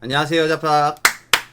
안녕하세요 자팍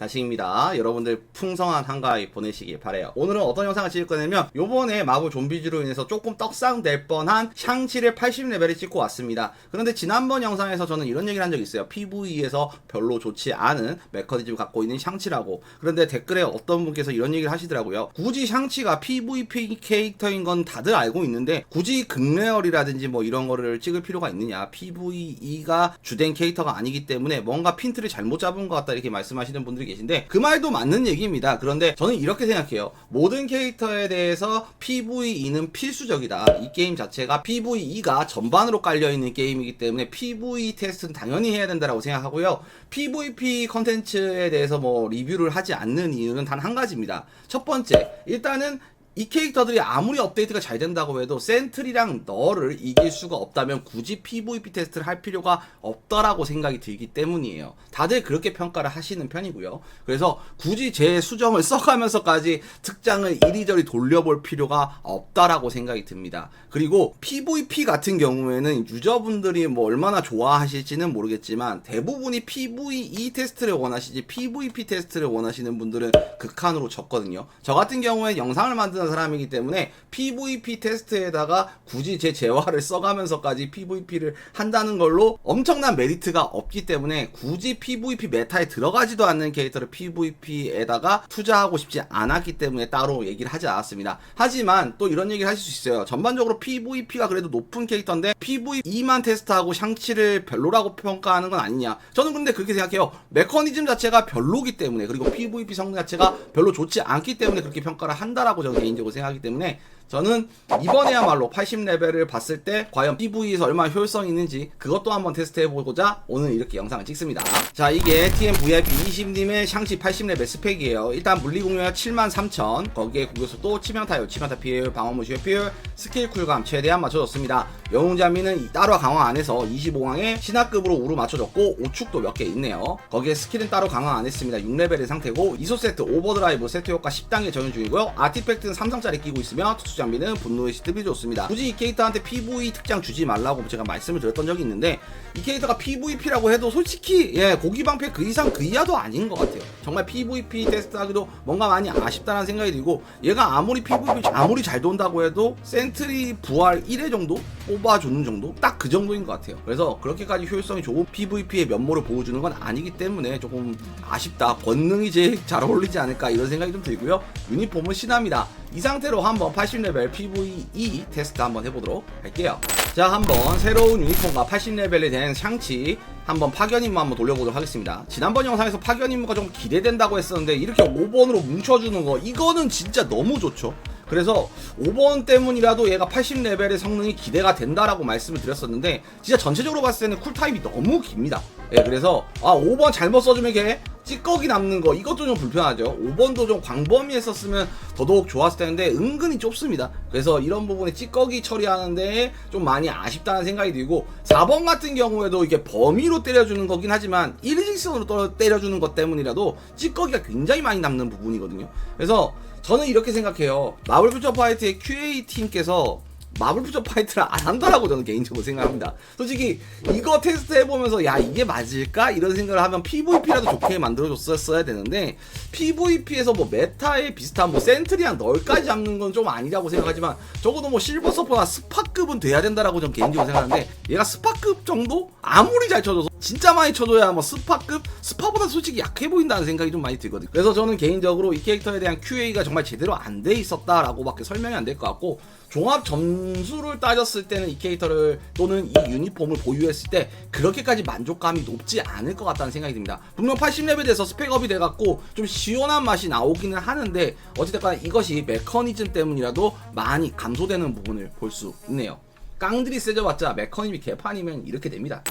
다시입니다. 여러분들 풍성한 한가위 보내시길 바래요. 오늘은 어떤 영상을 찍을 거냐면 요번에 마블 좀비즈로 인해서 조금 떡상될 뻔한 샹치를 80레벨에 찍고 왔습니다. 그런데 지난번 영상에서 저는 이런 얘기를 한 적이 있어요. PVE에서 별로 좋지 않은 메커니즘을 갖고 있는 샹치라고. 그런데 댓글에 어떤 분께서 이런 얘기를 하시더라고요. 굳이 샹치가 PVP 캐릭터인 건 다들 알고 있는데 굳이 극레얼이라든지 뭐 이런 거를 찍을 필요가 있느냐. PVE가 주된 캐릭터가 아니기 때문에 뭔가 핀트를 잘못 잡은 것 같다 이렇게 말씀하시는 분들이 계신데 그 말도 맞는 얘기입니다. 그런데 저는 이렇게 생각해요. 모든 캐릭터에 대해서 PVE는 필수적이다. 이 게임 자체가 PVE가 전반으로 깔려 있는 게임이기 때문에 PVE 테스트는 당연히 해야 된다라고 생각하고요. PVP 컨텐츠에 대해서 뭐 리뷰를 하지 않는 이유는 단 한 가지입니다. 첫 번째, 일단은 이 캐릭터들이 아무리 업데이트가 잘 된다고 해도 센트리랑 너를 이길 수가 없다면 굳이 PVP 테스트를 할 필요가 없다라고 생각이 들기 때문이에요. 다들 그렇게 평가를 하시는 편이고요. 그래서 굳이 제 수정을 써가면서까지 특장을 이리저리 돌려볼 필요가 없다라고 생각이 듭니다. 그리고 PVP 같은 경우에는 유저분들이 뭐 얼마나 좋아하실지는 모르겠지만 대부분이 PVE 테스트를 원하시지 PVP 테스트를 원하시는 분들은 극한으로 적거든요. 저 같은 경우에 영상을 만 드는 사람이기 때문에 PVP 테스트에다가 굳이 제 재화를 써가면서까지 PVP를 한다는 걸로 엄청난 메리트가 없기 때문에 굳이 PVP 메타에 들어가지도 않는 캐릭터를 PVP에다가 투자하고 싶지 않았기 때문에 따로 얘기를 하지 않았습니다. 하지만 또 이런 얘기를 하실 수 있어요. 전반적으로 PVP가 그래도 높은 캐릭터인데 PVE만 테스트하고 샹치를 별로라고 평가하는 건 아니냐. 저는 근데 그렇게 생각해요. 메커니즘 자체가 별로기 때문에 그리고 PVP 성능 자체가 별로 좋지 않기 때문에 그렇게 평가를 한다라고 저는 개인적으로 생각하기 때문에 저는 이번에야말로 80레벨을 봤을 때 과연 PV에서 얼마나 효율성이 있는지 그것도 한번 테스트해보고자 오늘 이렇게 영상을 찍습니다. 자 이게 TMVIP 20님의 샹시 80레벨 스펙이에요. 일단 물리공격 73,000 거기에 공격속도 치명타율, 치명타 피해율, 방어무 시효 피해율, 스킬 쿨감 최대한 맞춰줬습니다. 영웅자미는 따로 강화 안해서 25강에 신화급으로 우루 맞춰줬고 오축도 몇 개 있네요. 거기에 스킬은 따로 강화 안 했습니다. 6레벨의 상태고 이소 세트 오버드라이브 세트 효과 10단계 적용 중이고요. 아티팩트는 3성짜리 끼고 있으며 특수 장비는 분노의 시트비 좋습니다. 굳이 이 캐릭터한테 PV 특장 주지 말라고 제가 말씀을 드렸던 적이 있는데 이 캐릭터가 PVP라고 해도 솔직히 예 고기 방패 그 이상 그 이하도 아닌 것 같아요. 정말 PVP 테스트하기도 뭔가 많이 아쉽다는 생각이 들고 얘가 아무리 PVP 아무리 잘 돈다고 해도 센트리 부활 1회 정도 뽑아주는 정도 딱 그 정도인 것 같아요. 그래서 그렇게까지 효율성이 좋은 PVP의 면모를 보여주는 건 아니기 때문에 조금 아쉽다. 권능이 제일 잘 어울리지 않을까 이런 생각이 좀 들고요. 유니폼은 신합니다. 이 상태로 한번 80레벨 PVE 테스트 한번 해보도록 할게요. 자, 한번 새로운 유니폼과 80레벨에 대한 샹치 한번 파견 임무 한번 돌려보도록 하겠습니다. 지난번 영상에서 파견 임무가 좀 기대된다고 했었는데 이렇게 5번으로 뭉쳐주는 거 이거는 진짜 너무 좋죠. 그래서 5번 때문이라도 얘가 80레벨의 성능이 기대가 된다라고 말씀을 드렸었는데 진짜 전체적으로 봤을 때는 쿨타임이 너무 깁니다. 예, 그래서 아 5번 잘못 써주면 걔 찌꺼기 남는 거 이것도 좀 불편하죠. 5번도 좀 광범위했었으면 더더욱 좋았을 텐데 은근히 좁습니다. 그래서 이런 부분에 찌꺼기 처리하는데 좀 많이 아쉽다는 생각이 들고 4번 같은 경우에도 이게 범위로 때려주는 거긴 하지만 일직선으로 때려주는 것 때문이라도 찌꺼기가 굉장히 많이 남는 부분이거든요. 그래서 저는 이렇게 생각해요. 마블 퓨처 파이트의 QA 팀께서 마블 퓨처 파이트를 안 한다라고 저는 개인적으로 생각합니다. 솔직히 이거 테스트 해보면서 야 이게 맞을까 이런 생각을 하면 PVP라도 좋게 만들어줬었어야 되는데 PVP에서 뭐 메타에 비슷한 뭐 센트리랑 널까지 잡는 건 좀 아니라고 생각하지만 적어도 뭐 실버 서퍼나 스파급은 돼야 된다라고 저는 개인적으로 생각하는데 얘가 스파급 정도 아무리 잘 쳐줘서 진짜 많이 쳐줘야 뭐 스파급 스파보다 솔직히 약해 보인다는 생각이 좀 많이 들거든요. 그래서 저는 개인적으로 이 캐릭터에 대한 QA가 정말 제대로 안 돼 있었다라고밖에 설명이 안 될 것 같고 종합 점수를 따졌을 때는 이 캐릭터를 또는 이 유니폼을 보유했을 때 그렇게까지 만족감이 높지 않을 것 같다는 생각이 듭니다. 분명 80레벨 돼서 스펙업이 돼갖고 좀 시원한 맛이 나오기는 하는데 어찌됐거나 이것이 메커니즘 때문이라도 많이 감소되는 부분을 볼 수 있네요. 깡들이 세져봤자 메커니즘이 개판이면 이렇게 됩니다.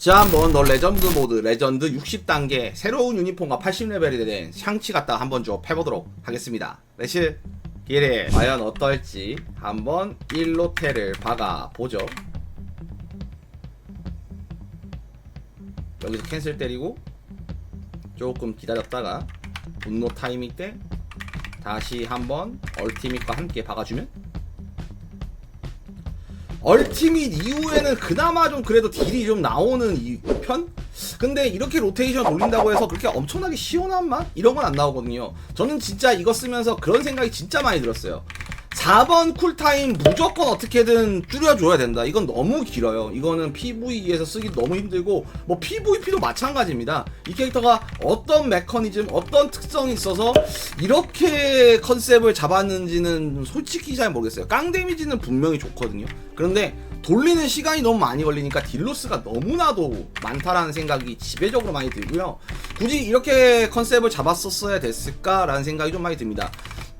자 한번 너 레전드 모드 레전드 60단계 새로운 유니폼과 80레벨이 된 샹치 갖다가 한번 좀 해보도록 하겠습니다. 레츠 기레 과연 어떨지 한번 1로테를 박아보죠. 여기서 캔슬 때리고 조금 기다렸다가 분노 타이밍 때 다시 한번 얼티밋과 함께 박아주면 얼티밋 이후에는 그나마 좀 그래도 딜이 좀 나오는 이 편? 근데 이렇게 로테이션 돌린다고 해서 그렇게 엄청나게 시원한 맛? 이런 건 안 나오거든요. 저는 진짜 이거 쓰면서 그런 생각이 진짜 많이 들었어요. 4번 쿨타임 무조건 어떻게든 줄여줘야 된다. 이건 너무 길어요. 이거는 PVE에서 쓰기 너무 힘들고, 뭐 PVP도 마찬가지입니다. 이 캐릭터가 어떤 메커니즘, 어떤 특성이 있어서 이렇게 컨셉을 잡았는지는 솔직히 잘 모르겠어요. 깡 데미지는 분명히 좋거든요. 그런데 돌리는 시간이 너무 많이 걸리니까 딜로스가 너무나도 많다라는 생각이 지배적으로 많이 들고요. 굳이 이렇게 컨셉을 잡았었어야 됐을까라는 생각이 좀 많이 듭니다.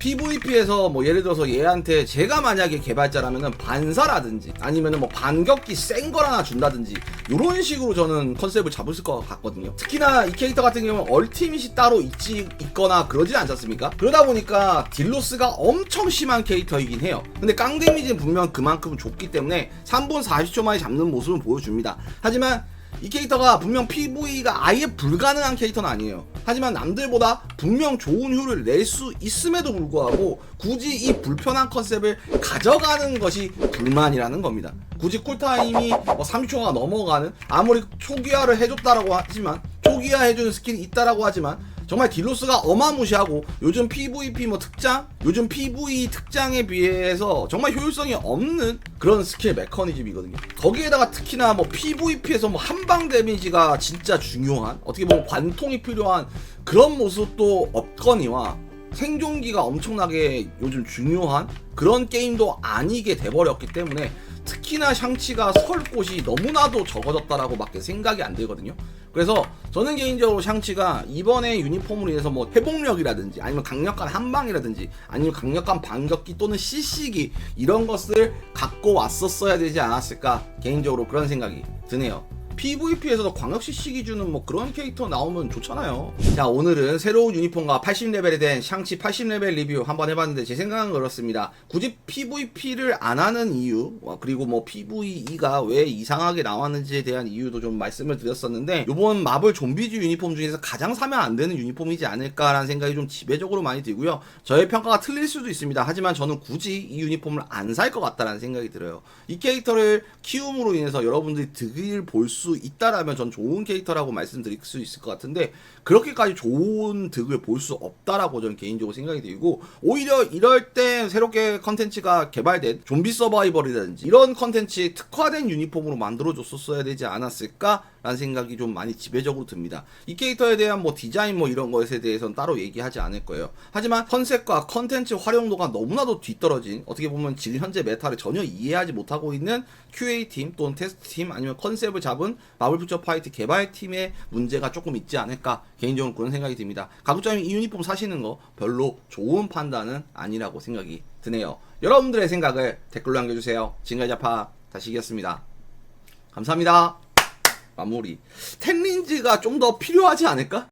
PVP에서 뭐 예를 들어서 얘한테 제가 만약에 개발자라면은 반사라든지 아니면은 뭐 반격기 센 걸 하나 준다든지 이런 식으로 저는 컨셉을 잡았을 것 같거든요. 특히나 이 캐릭터 같은 경우는 얼티밋이 따로 있지 있거나 그러지 않지 않습니까? 그러다 보니까 딜로스가 엄청 심한 캐릭터이긴 해요. 근데 깡 데미지는 분명 그만큼 좋기 때문에 3분 40초 만에 잡는 모습을 보여줍니다. 하지만 이 캐릭터가 분명 PV가 아예 불가능한 캐릭터는 아니에요. 하지만 남들보다 분명 좋은 효율을 낼 수 있음에도 불구하고 굳이 이 불편한 컨셉을 가져가는 것이 불만이라는 겁니다. 굳이 쿨타임이 뭐 30초가 넘어가는 아무리 초기화를 해줬다라고 하지만 초기화 해주는 스킬이 있다라고 하지만 정말 딜로스가 어마무시하고 요즘 PVP 뭐 특장, 요즘 PV 특장에 비해서 정말 효율성이 없는 그런 스킬 메커니즘이거든요. 거기에다가 특히나 뭐 PVP에서 뭐 한방 데미지가 진짜 중요한 어떻게 보면 관통이 필요한 그런 모습도 없거니와 생존기가 엄청나게 요즘 중요한 그런 게임도 아니게 돼버렸기 때문에 특히나 샹치가 설 곳이 너무나도 적어졌다라고 밖에 생각이 안 들거든요. 그래서 저는 개인적으로 샹치가 이번에 유니폼으로 인해서 뭐 회복력이라든지 아니면 강력한 한방이라든지 아니면 강력한 반격기 또는 CC기 이런 것을 갖고 왔었어야 되지 않았을까 개인적으로 그런 생각이 드네요. PVP에서도 광역 CC 기준은 뭐 그런 캐릭터 나오면 좋잖아요. 자, 오늘은 새로운 유니폼과 80레벨에 대한 샹치 80레벨 리뷰 한번 해봤는데 제 생각은 그렇습니다. 굳이 PVP를 안 하는 이유, 와, 그리고 뭐 PVE가 왜 이상하게 나왔는지에 대한 이유도 좀 말씀을 드렸었는데, 요번 마블 좀비즈 유니폼 중에서 가장 사면 안 되는 유니폼이지 않을까라는 생각이 좀 지배적으로 많이 들고요. 저의 평가가 틀릴 수도 있습니다. 하지만 저는 굳이 이 유니폼을 안 살 것 같다라는 생각이 들어요. 이 캐릭터를 키움으로 인해서 여러분들이 득을 볼수 있다라면 전 좋은 캐릭터라고 말씀드릴 수 있을 것 같은데 그렇게까지 좋은 득을 볼 수 없다라고 저는 개인적으로 생각이 들고 오히려 이럴 때 새롭게 컨텐츠가 개발된 좀비 서바이벌이라든지 이런 컨텐츠에 특화된 유니폼으로 만들어줬었어야 되지 않았을까 라는 생각이 좀 많이 지배적으로 듭니다. 이 캐릭터에 대한 뭐 디자인 뭐 이런 것에 대해서는 따로 얘기하지 않을 거예요. 하지만 컨셉과 컨텐츠 활용도가 너무나도 뒤떨어진 어떻게 보면 지금 현재 메타를 전혀 이해하지 못하고 있는 QA팀 또는 테스트팀 아니면 컨셉을 잡은 마블 퓨처 파이트 개발팀의 문제가 조금 있지 않을까 개인적으로 그런 생각이 듭니다. 가급적이면 이 유니폼 사시는 거 별로 좋은 판단은 아니라고 생각이 드네요. 여러분들의 생각을 댓글로 남겨주세요. 지금까지 아파 다시 이겼습니다. 감사합니다. 마무리. 텐린즈가 좀 더 필요하지 않을까?